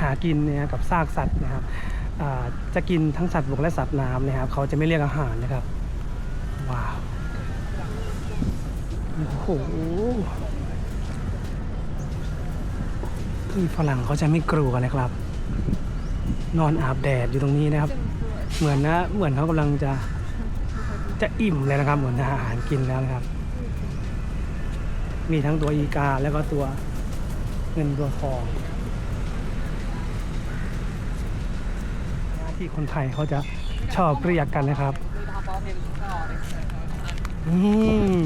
หากินเนี่ยกับซากสัตว์นะครับจะกินทั้งสัตว์บกและสัตว์น้ำนะครับเขาจะไม่เรียกอาหารนะครับว้าวโอ้โหที่ฝรั่งเขาจะไม่กลัวนะครับ นอนอาบแดดอยู่ตรงนี้นะครับ เหมือนนะเหมือนเขากำลังจะจะอิ่มเลยนะครับ เหมือนอาหารกินแล้วนะครับ มีทั้งตัวอีกาแล้วก็ตัวเงินตัวทอง ที่คนไทยเขาจะชอบเรียกกันนะครับนี่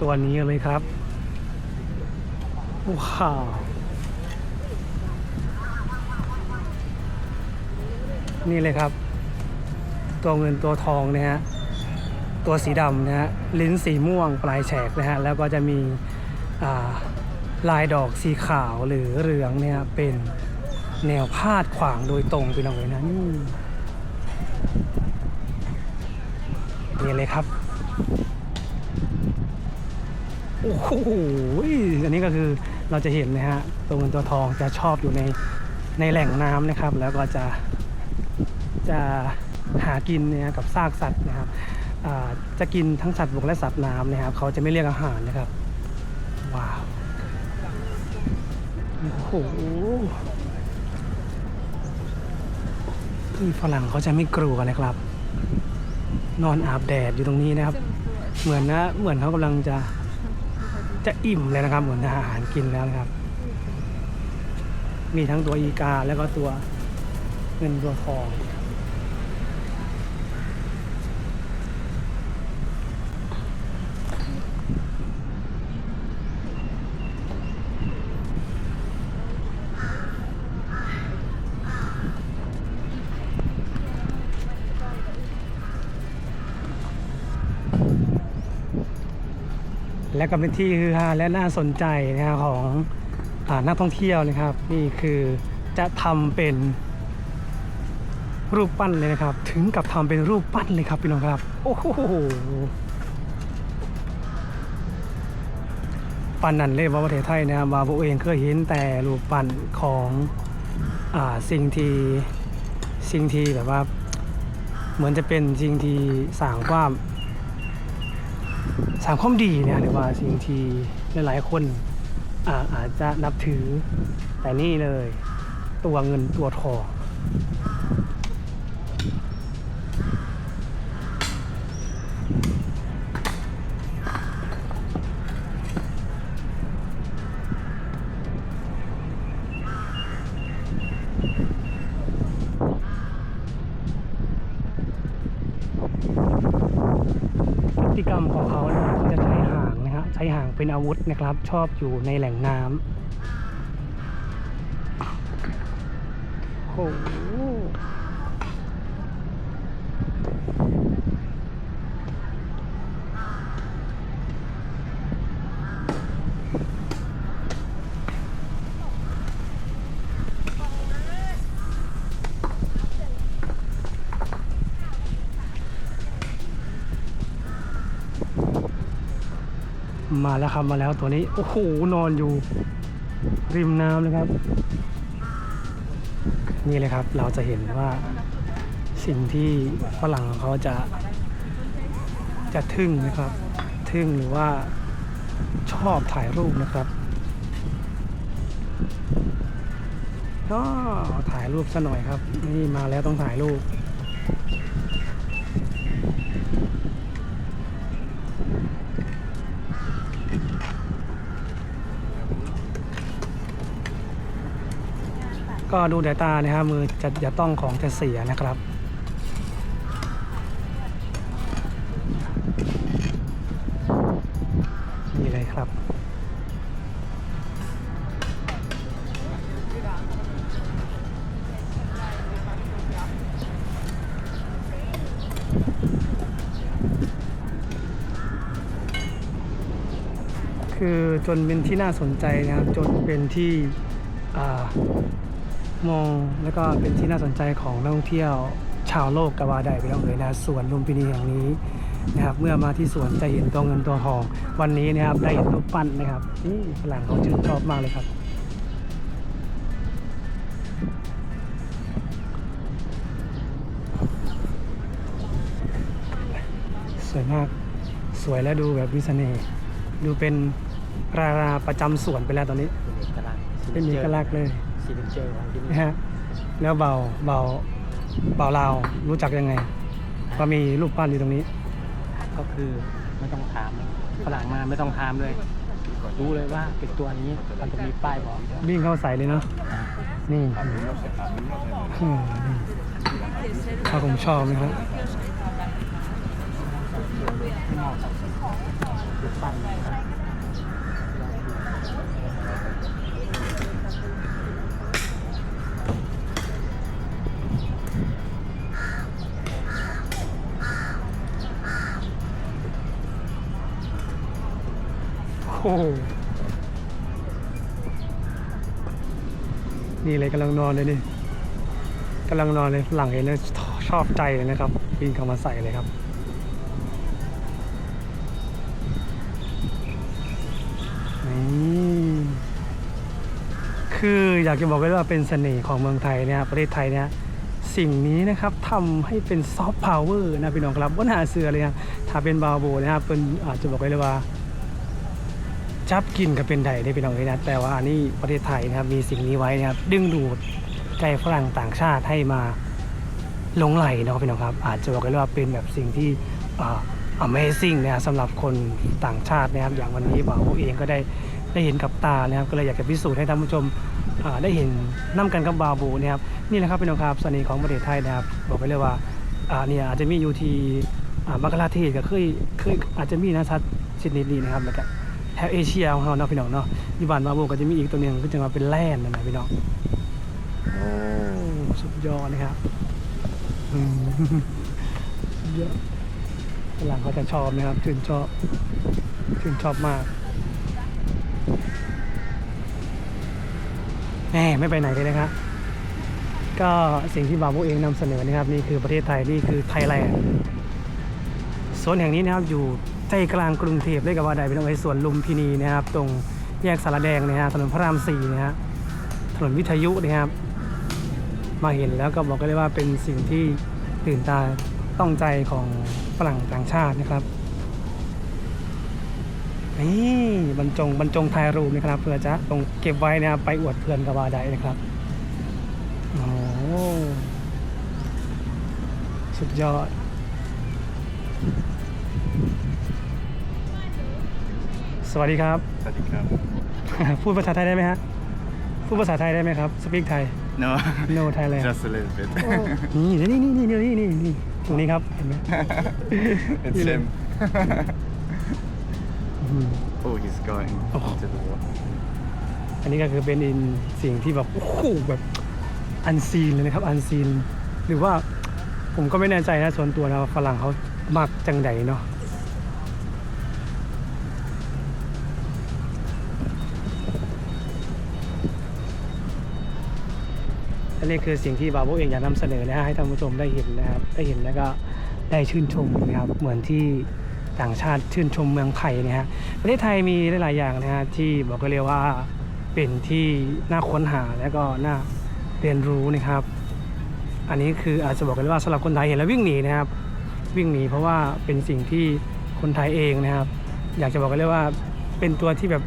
ตัวนี้เลยครับ ว้าวนี่เลยครับ ตัวเงินตัวทองนะฮะ ตัวสีดำนะฮะลิ้นสีม่วงปลายแฉกนะฮะแล้วก็จะมีลายดอกสีขาวหรือเหลืองเนี่ยเป็นแนวพาดขวางโดยตรงไปหน่อยนะนี่นี่เลยครับโอ้โหอันนี้ก็คือเราจะเห็นนะฮะตัวเงินตัวทองจะชอบอยู่ในในแหล่งน้ำนะครับ แล้วก็จะจะหากินเนี่ยกับซากสัตว์นะครับ จะกินทั้งสัตว์บกและสัตว์น้ำนะครับ เขาจะไม่เรียกอาหารนะครับ ว้าว โอ้โหฝรั่งเขาจะไม่กลัวนะครับ นอนอาบแดดอยู่ตรงนี้นะครับ เหมือนนะเหมือนเขากำลังจะจะอิ่มเลยนะครับ เหมือนอาหารกินแล้วนะครับ มีทั้งตัวอีกาแล้วก็ตัวเงินตัวทอง และก็เป็นที่ฮือฮาและน่าสนใจนะครับของอนักท่องเที่ยวนะครับ นี่คือจะทำเป็นรูปปั้นเลยนะครับ ถึงกับทำเป็นรูปปั้นเลยครับพี่น้องครับ โอ้โหปั้นนั่นเลยว่าประเทศไทยนะครับว่าพวกเองเคยเห็นแต่รูปปั้นของอ่าสิ่งที่สิ่งที่แบบว่า เหมือนจะเป็นสิ่งที่สร้างความ สามความดีเนี่ยหรือว่าสิ่งที่หลายๆ คนอาอาจจะนับถือแต่นี่เลย ตัวเงินตัวทอง ติกรรมของเขานะครับเขาจะใช้หางนะฮะใช้หางเป็นอาวุธนะครับ ชอบอยู่ในแหล่งน้ำโอ้ มาแล้วครับมาแล้วตัวนี้ โอ้โห นอนอยู่ ริมน้ำเลยครับ นี่เลยครับเราจะเห็นว่าสิ่งที่ฝรั่งเขาจะ จะทึ่งนะครับ ทึ่งหรือว่าชอบถ่ายรูปนะครับก็ถ่ายรูปซะหน่อยครับ นี่มาแล้วต้องถ่ายรูป ก็ดูแต่ตานะครับมือจะอย่าต้องของจะเสียนะครับนี่เลยครับ คือจนเป็นที่น่าสนใจนะครับจนเป็นที่อ่า มองแล้วก็เป็นที่น่าสนใจของนักท่องเที่ยวชาวโลกก็ว่าได้พี่น้องเอ๋ยนะสวนลุมพินีแห่งนี้นะครับ เมื่อมาที่สวนจะเห็นตัวเงินตัวทอง วันนี้นะครับได้เห็นรูปปั้นนะครับนี่ฝรั่งเขาชื่นชอบมากเลยครับสวยมากสวยและดูแบบมีเสน่ห์ดูเป็นราราประจำสวนไปแล้วตอนนี้ เป็นเอกลักษณ์เลย ซิกเจอร์ของที่นี่นะฮะแล้วเบาเบาเบาลาวรู้จักยังไงว่ามีรูปปั้นอยู่ตรงนี้ ก็คือไม่ต้องถามฝรั่งมาไม่ต้องถามเลย รู้เลยว่าเป็นตัวนี้มันจะมีป้ายบอกวิ่งเข้าใส่เลยเนาะอ่านี่อืมนี่ถ้าผมชอบนะครับรูปปั้น อ้โหนี่เลยกำลังนอนเลยนี่กำลังนอนเลยหลังเห็นแล้วชอบใจเลยนะครับวิ่งเข้ามาใส่เลยครับนี่คืออยากจะบอกไว้ว่าเป็นเสน่ห์ของเมืองไทยเนี่ยประเทศไทยเนี่ยสิ่งนี้นะครับทำให้เป็นซอฟต์พาวเวอร์นะพี่น้องครับว่าหาเสือเลยนะถ้าเป็นบาโบนะครับเป็นอาจจะบอกไว้เลยว่า จับกินก็เป็นไดได้พี่น้องเลยนะแต่ว่านนี้ประเทศไทยนะครับมีสิ่งนี้ไว้นะครับดึงดูดใจฝรั่งต่างชาติให้มาหลงไหลเนาะพี่น้องครับ อาจจะบอกได้ว่าเป็นแบบสิ่งที่อ Amazing นะครับสำหรับคนต่างชาตินะครับ อย่างวันนี้บ่าวเองก็ได้ได้เห็นกับตานะครับ ก็เลยอยากจะพิสูจน์ให้ท่านผู้ชมได้เห็นน้ำกันกับบาบูนะครับนี่แหละครับพี่น้องครับสน่ห์ของประเทศไทยนะครับ บอกไปเลยว่าเนี่ยอาจจะมีอยู่ที่บังกลาเทศก็เคยเคยอาจจะมีนะชัดชนิดนี้นะครับแล้วก็ แถวเอเชียของเราเนาะพี่น้องเนาะอยู่บ้านบาบูก็จะมีอีกตัวหนึ่งก็จะมาเป็นแล่นนั่นนะพี่น้องโอ้สุดยอดนะครับอืมสุดยอดฝรั่งเขาจะชอบนะครับชื่นชอบชื่นชอบมากแหมไม่ไปไหนเลยนะครับ ก็สิ่งที่บาบูเองนำเสนอนะครับนี่คือประเทศไทยนี่คือไทยแลนด์โซนแห่งนี้นะครับอยู่ ใจกลางกรุงเทพได้กับว่าใดเป็นไอ้สวนลุมพินีนะครับ ตรงแยกสารแดงนะฮะถนนพระรามสี่นะฮะถนนวิทยุนะครับ มาเห็นแล้วก็บอกกันเลยว่าเป็นสิ่งที่ตื่นตาต้องใจของฝรั่งต่างชาตินะครับนี่บรรจงบรรจงถ่ายรูปนะครับ เพื่อจะตรงเก็บไว้นะครับไปอวดเพื่อนกับว่าไดนะครับโอ้สุดยอด วัสดีครับ สวัสดีครับ พูดภาษาไทยได้ไหมฮะ พูดภาษาไทยได้ไหมครับ สปีกไทย No No Thailand just a little bit นี่นี่นี่นี่นี่นี่นี่ตรงนี้ครับ เห็นไหม it's him อืม oh he's going Oh. to the wall อันนี้ก็คือเป็นอินสิ่งที่แบบโอ้โหแบบอันซีนเลยนะครับ อันซีน หรือว่าผมก็ไม่แน่ใจนะส่วนตัวนะว่าฝรั่งเขามักจังใดเนาะ นนี้คือสิ่งที่บาโบเองอยากนำเสนอนะฮะให้ท่านผู้ชมได้เห็นนะครับได้เห็นแล้วก็ได้ชื่นชมนะครับเหมือนที่ต่างชาติชื่นชมเมืองไทยนะฮะประเทศไทยมีหลายๆอย่างนะฮะที่บอกกันเรียกว่าเป็นที่น่าค้นหาและก็น่าเรียนรู้นะครับ อันนี้คืออาจจะบอกกันว่าสำหรับคนไทยเห็นแล้ววิ่งหนีนะครับ วิ่งหนีเพราะว่าเป็นสิ่งที่คนไทยเองนะครับ อยากจะบอกกันเลยว่าเป็นตัวที่แบบ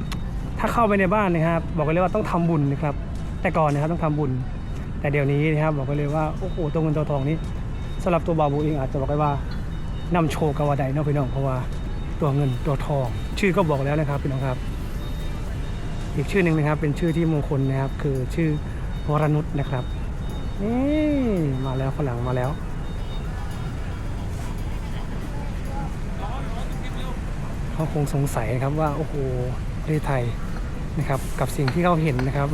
ถ้าเข้าไปในบ้านนะครับ บอกกันเลยว่าต้องทำบุญนะครับ แต่ก่อนนะครับต้องทำบุญ แต่เดี๋ยวนี้นะครับบอกกันเลยว่าโอ้โหตัวเงินตัวทองนี้สำหรับตัวบาบูเองอาจจะบอกกันว่านำโชคกับว่าใดเนาะพี่น้องเพราะว่าตัวเงินตัวทอง ชื่อก็บอกแล้วนะครับพี่น้องครับ อีกชื่อหนึ่งนะครับ เป็นชื่อที่มงคลนะครับ คือชื่อวรนุชนะครับนี่มาแล้วฝรั่งมาแล้วเขาคงสงสัยนะครับว่าโอ้โหประเทศไทยนะครับ กับสิ่งที่เขาเห็นนะครับ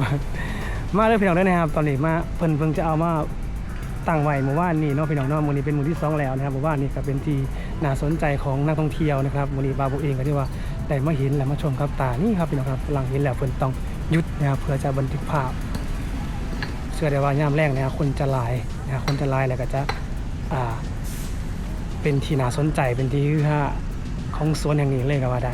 มาเลยพี่น้องได้นะครับ ตอนนี้มาเพิ่นเพิ่งจะเอามาตั้งไว้เมื่อวานนี้เนาะพี่น้องเนาะมื้อนี้เป็นหมื้อที่สองแล้วนะครับเมื่อวานนี้ก็เป็นที่น่าสนใจของนักท่องเที่ยวนะครับมื้อนี้บาบูเองก็ที่ว่าได้มาเห็นและมาชมครับตานี่ครับพี่น้องครับหลังเห็นแล้วเพิ่นต้องหยุดนะครับเพื่อจะบันทึกภาพเชื่อได้ว่ายามแรกนะครับคนจะลายนะครับคนจะลายแล้วก็จะอ่าเป็นที่น่าสนใจเป็นที่ฮือฮาของสวนแห่งนี้เลยก็ว่าได้